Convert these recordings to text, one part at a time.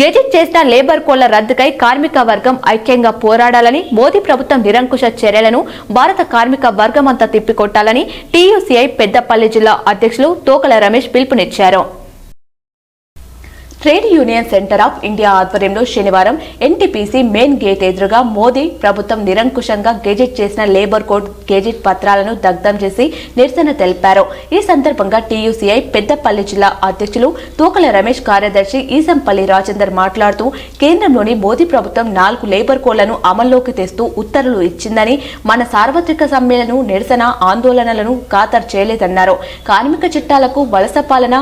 Gazette చేసిన labour కోళ్ళ రద్దుకై కార్మిక వర్గం ఐక్యంగా పోరాడాలని మోదీ ప్రభుత్వం నిరంకుశ చర్యలను భారత కార్మిక వర్గం అంతా తిప్పికొట్టాలని టీయూసీఐ పెద్దపల్లి జిల్లా అధ్యక్షులు తోకల రమేష్ పిలుపునిచ్చారు. Trade union centre of India ఆధ్వర్యంలో శనివారం ఎన్టీపీసీ మెయిన్ గేట్ ఎదురుగా మోదీ ప్రభుత్వం నిరంకుశంగా గెజెట్ చేసిన లేబర్ కోడ్ గెజెట్ పత్రాలను దగ్ధం చేసి నిరసన తెలిపారు. ఈ సందర్భంగా టీయూసీఐ పెద్దపల్లి జిల్లా అధ్యక్షులు తూకల రమేష్ కార్యదర్శి ఈసంపల్లి రాజేందర్ మాట్లాడుతూ కేంద్రంలోని మోదీ ప్రభుత్వం నాలుగు లేబర్ కోడ్లను అమల్లోకి తెస్తూ ఉత్తర్వులు ఇచ్చిందని మన సార్వత్రిక సమ్మెలను నిరసన ఆందోళనలను ఖాతరు చేయలేదన్నారు. కార్మిక చట్టాలకు వలస పాలన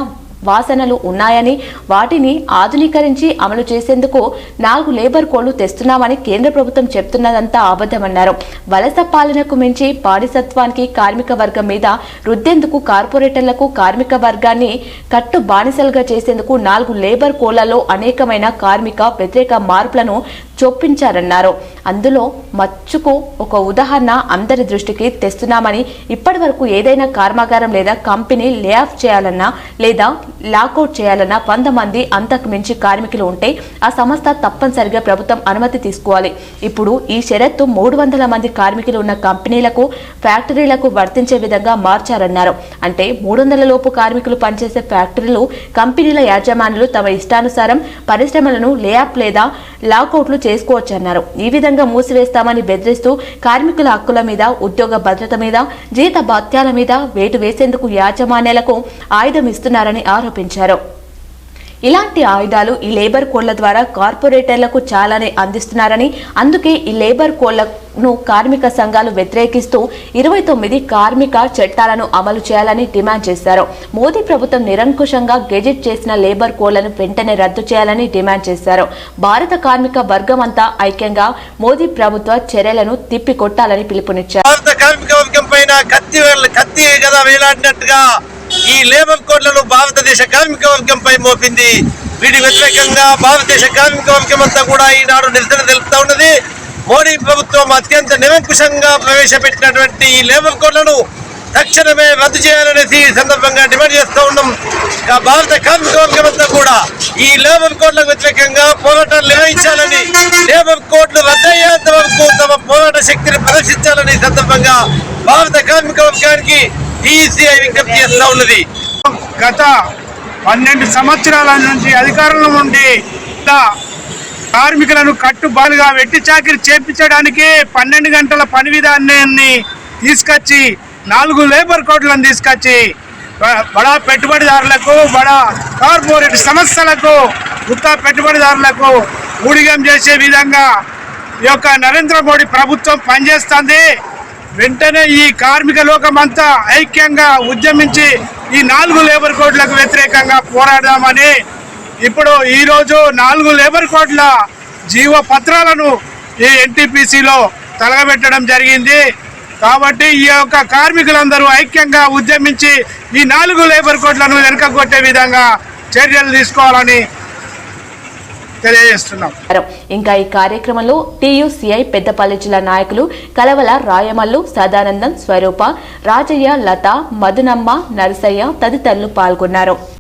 వాసనలు ఉన్నాయని వాటిని ఆధునీకరించి అమలు చేసేందుకు నాలుగు లేబర్ కోళ్ళు తెస్తున్నామని కేంద్ర ప్రభుత్వం చెప్తున్నదంతా అబద్ధమన్నారు. వలస పాలనకు మించి బానిసత్వానికి కార్మిక వర్గం మీద రుద్దేందుకు కార్పొరేటర్లకు కార్మిక వర్గాన్ని కట్టు బానిసలుగా చేసేందుకు నాలుగు లేబర్ కోళ్ళలో అనేకమైన కార్మిక వ్యతిరేక మార్పులను చొప్పించారన్నారు. అందులో మచ్చుకు ఒక ఉదాహరణ అందరి దృష్టికి తెస్తున్నామని ఇప్పటి వరకు ఏదైనా కర్మాగారం లేదా కంపెనీ లే ఆఫ్ చేయాలన్నా లేదా లాకౌట్ చేయాలన్న వంద మంది అంతకు మించి కార్మికులు ఉంటే ఆ సంస్థ తప్పనిసరిగా ప్రభుత్వం అనుమతి తీసుకోవాలి. ఇప్పుడు ఈ షరత్తు మూడు వందల మంది కార్మికులు ఉన్న కంపెనీలకు ఫ్యాక్టరీలకు వర్తించే విధంగా మార్చారన్నారు. అంటే మూడు వందల లోపు కార్మికులు పనిచేసే ఫ్యాక్టరీలు కంపెనీల యాజమాన్యులు తమ ఇష్టానుసారం పరిశ్రమలను లేఅప్ లేదా లాకౌట్లు చేసుకోవచ్చన్నారు. ఈ విధంగా మూసివేస్తామని బెదిరిస్తూ కార్మికుల హక్కుల మీద ఉద్యోగ భద్రత మీద జీత భత్యాల మీద వేటు వేసేందుకు యాజమాన్యాలకు ఆయుధం ఇస్తున్నారని ఆరోపించారు ఇలాంటి ఆయుధాలు ఈ లేబర్ కోడ్ల ద్వారా కార్పొరేటర్లకు చాలానే అందిస్తున్నారని అందుకే ఈ లేబర్ కోడ్లను కార్మిక సంఘాలు వ్యతిరేకిస్తూ ఇరవై తొమ్మిది కార్మిక చట్టాలను అమలు చేయాలని డిమాండ్ చేశారు. మోదీ ప్రభుత్వం నిరంకుశంగా గెజిట్ చేసిన లేబర్ కోడ్లను వెంటనే రద్దు చేయాలని డిమాండ్ చేశారు. భారత కార్మిక వర్గం అంతా ఐక్యంగా మోదీ ప్రభుత్వ చర్యలను తిప్పికొట్టాలని పిలుపునిచ్చారు. ఈ లేబర్ కోడ్లను భారతదేశ కార్మిక వర్గంపై మోపింది. వీటి వ్యతిరేకంగా భారతదేశ కార్మిక వర్గం అంతా కూడా ఈనాడు నిరసన తెలుపుతా ఉన్నది. మోడీ ప్రభుత్వం అత్యంత నిరంకుశంగా ప్రవేశపెట్టినటువంటి ఈ లేబర్ కోడ్లను తక్షణమే రద్దు చేయాలనేసి ఈ సందర్భంగా డిమాండ్ చేస్తూ ఉన్నాం. భారత కార్మిక వర్గం అంతా కూడా ఈ లేబర్ కోడ్లకు వ్యతిరేకంగా పోరాటాలు నిర్వహించాలని లేబర్ కోడ్లు రద్దయ్యేంత వరకు తమ పోరాట శక్తిని ప్రదర్శించాలని ఈ సందర్భంగా భారత కార్మిక వర్గానికి టీసీఐ విజ్ఞప్తి చేస్తా ఉన్నది. గత పన్నెండు సంవత్సరాల నుంచి అధికారంలో ఉండి కార్మికులను కట్టుబాటుగా వెట్టి చాకిరి చేపించడానికి పన్నెండు గంటల పని విధానాన్ని తీసుకొచ్చి నాలుగు లేబర్ కోడ్లను తీసుకొచ్చి బడా పెట్టుబడిదారులకు బడా కార్పొరేట్ సంస్థలకు కొత్త పెట్టుబడిదారులకు ఊడిగం చేసే విధంగా ఈ యొక్క నరేంద్ర మోడీ ప్రభుత్వం పనిచేస్తుంది. వెంటనే ఈ కార్మిక లోకం అంతా ఐక్యంగా ఉద్యమించి ఈ నాలుగు లేబర్ కోడ్లకు వ్యతిరేకంగా పోరాడదామని ఇప్పుడు ఈరోజు నాలుగు లేబర్ కోడ్ల జీవ పత్రాలను ఈ ఎన్టీపీసీలో తలగబెట్టడం జరిగింది. కాబట్టి ఈ యొక్క కార్మికులందరూ ఐక్యంగా ఉద్యమించి ఈ నాలుగు లేబర్ కోడ్లను వెనుకగొట్టే విధంగా చర్యలు తీసుకోవాలని తెలియజేస్తున్నాం. ఇంకా ఈ కార్యక్రమంలో టీయూసీఐ పెద్దపల్లి జిల్లా నాయకులు కలవల రాయమల్లు సదానందం స్వరూప రాజయ్య లత మధునమ్మ నరసయ్య తదితరులు పాల్గొన్నారు.